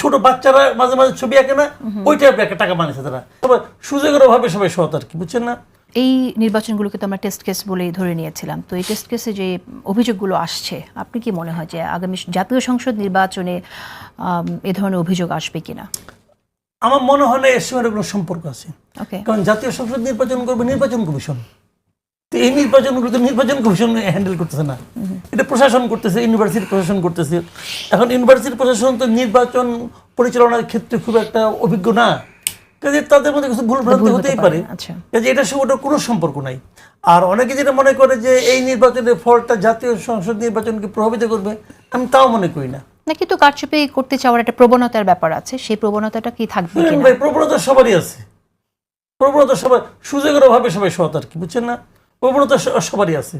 ছোট বাচ্চারা মাঝে মাঝে ছবি আঁকে না ওইটা একটা টাকা বানিয়েছে তারা। তবে সুযোগের অভাবে সবাই সৎ আর কি বুঝছেন না? এই নির্বাচনগুলোকে তো আমরা টেস্ট কেস বলেই ধরে নিয়েছিলাম। তো এই টেস্ট কেসে যে অভিযোগগুলো আসছে আপনি কি মনে হয় যে আগামী জাতীয় সংসদ নির্বাচনে এ ধরনের অভিযোগ আসবে কিনা? আমার মনে হয় না এর সঙ্গে কোনো সম্পর্ক আছে। কারণ জাতীয় সংসদ নির্বাচন করবে নির্বাচন কমিশন। তো এই নির্বাচনগুলো তো নির্বাচন কমিশন হ্যান্ডেল করতেছে না। এটা প্রশাসন করতেছে ইউনিভার্সিটি প্রশাসন করতেছে। এখন ইউনিভার্সিটি প্রশাসন তো নির্বাচন পরিচালনার ক্ষেত্রে খুব একটা অভিজ্ঞ না। কাজে তাদের মধ্যে কিছু ভুল ভ্রান্তি হতেই পারে, আচ্ছা। কাজে এটার সঙ্গে ওটার কোনো সম্পর্ক নাই। আর অনেকে যেটা মনে করে যে এই নির্বাচনের ফলটা জাতীয় সংসদ নির্বাচনকে প্রভাবিত করবে আমি তাও মনে করি না। নাকি তো কারচুপি করতে চাওয়ার একটা প্রবণতার ব্যাপার আছে? সেই প্রবণতাটা কি থাকবে হ্যাঁ, প্রবণতা সবারই আছে। প্রবণতা সবাই সুযোগের অভাবে সবাই সৎ আর কি বুঝছেন না? প্রবণতা সবারই আছে।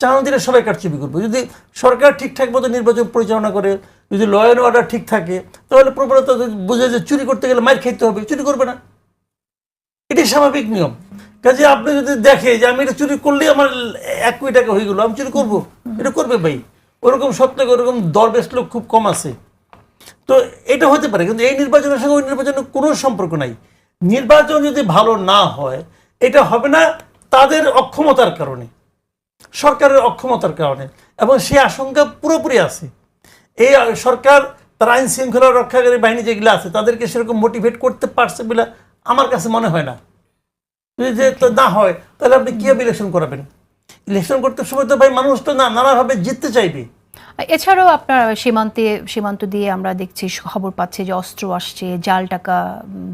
চান দিলে সবাই কারচুপি করবে। যদি সরকার ঠিকঠাক মতো নির্বাচন পরিচালনা করে, যদি ল অ্যান্ড অর্ডার ঠিক থাকে, তাহলে প্রবণতা বুঝে যে চুরি করতে গেলে মার খেতে হবে, চুরি করবে না। এটি স্বাভাবিক নিয়ম। কাজে আপনি যদি দেখে যে আমি এটা চুরি করলেই আমার এক কোটি টাকা হয়ে গেলো, আমি চুরি করব? এটা করবে ভাই। ওরকম সত্ত্বে ওরকম দরবেশ লোক খুব কম আছে। তো এটা হতে পারে, কিন্তু এই নির্বাচনের সঙ্গে ওই নির্বাচনের কোনো সম্পর্ক নাই। নির্বাচন যদি ভালো না হয়, এটা হবে না তাদের অক্ষমতার কারণে, সরকারের অক্ষমতার কারণে, এবং সেই আশঙ্কা পুরোপুরি আছে। এই সরকার তার আইন শৃঙ্খলা রক্ষাকারী বাহিনী যেগুলো আছে, তাদেরকে সেরকম মোটিভেট করতে পারছে বলে আমার কাছে মনে হয় না। যদি যে না হয়, তাহলে আপনি কীভাবে ইলেকশন করাবেন? ইলেকশন করতে সময় তো ভাই মানুষ তো না, নানাভাবে জিততে চাইবে। এছাড়াও আপনার সীমান্তে, সীমান্ত দিয়ে আমরা দেখছি, খবর পাচ্ছি যে অস্ত্র আসছে, জাল টাকা,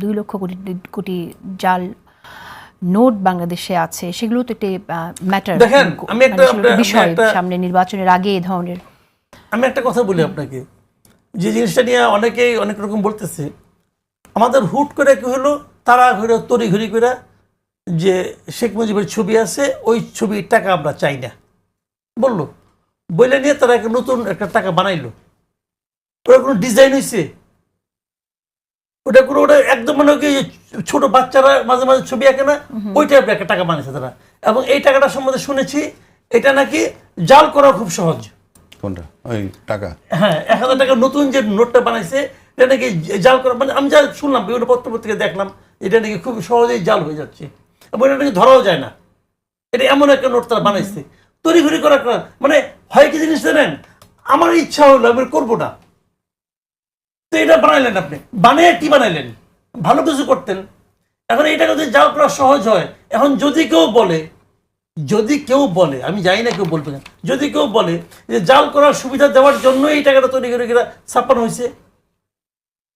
দুই লক্ষ কোটি কোটি জাল নোট বাংলাদেশে আছে সেগুলো তো একটি ম্যাটার দেখেন, আমি একটা- একটা- বিষয় সামনে নির্বাচনের আগে এই ধরনের। আমি একটা কথা বলি আপনাকে। যে জিনিসটা নিয়ে অনেকেই অনেক রকম বলতেছে আমাদের হুট করে কি হলো তারা ঘুরে তড়ি ঘুরি করে যে শেখ মুজিবের ছবি আছে ওই ছবির টাকা আমরা চাই না। বলল। বলে নিয়ে তারা একটা নতুন একটা টাকা বানাইলো। ওটা কোনো ডিজাইন হয়েছে ওটা কোনো ওটা একদম মানে কি ছোট বাচ্চারা মাঝে মাঝে ছবি আঁকে না ওই টাইপের একটা টাকা বানিয়েছে তারা। এবং এই টাকাটা সম্বন্ধে শুনেছি এটা নাকি জাল করা খুব সহজ। কোনটা? ওই টাকা? হ্যাঁ এক হাজার টাকার নতুন যে নোটটা বানাইছে এটা নাকি জাল করা মানে আমি যা শুনলাম বিভিন্ন পত্র পত্রিকা দেখলাম এটা নাকি খুব সহজেই জাল হয়ে যাচ্ছে। এবং এটা নাকি ধরাও যায় না। এটা এমন একটা নোট তারা বানাইছে। তৈরি ঘুরি করা করা- মানে হয় কি জিনিস জানেন? আমার ইচ্ছা হলো আমি করব না। তো এটা বানাইলেন আপনি। বানিয়ে কি বানাইলেন? ভালো কিছু করতেন। এখন এটা যদি জাল করা সহজ হয়, এখন যদি কেউ বলে, যদি কেউ বলে, আমি জানি না কেউ বলবে না, যদি কেউ বলে যে জাল করার সুবিধা দেওয়ার জন্য এই টাকাটা তৈরি করে ছাপানো হয়েছে,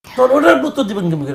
তখন ওটার উত্তর দেবেন কেমন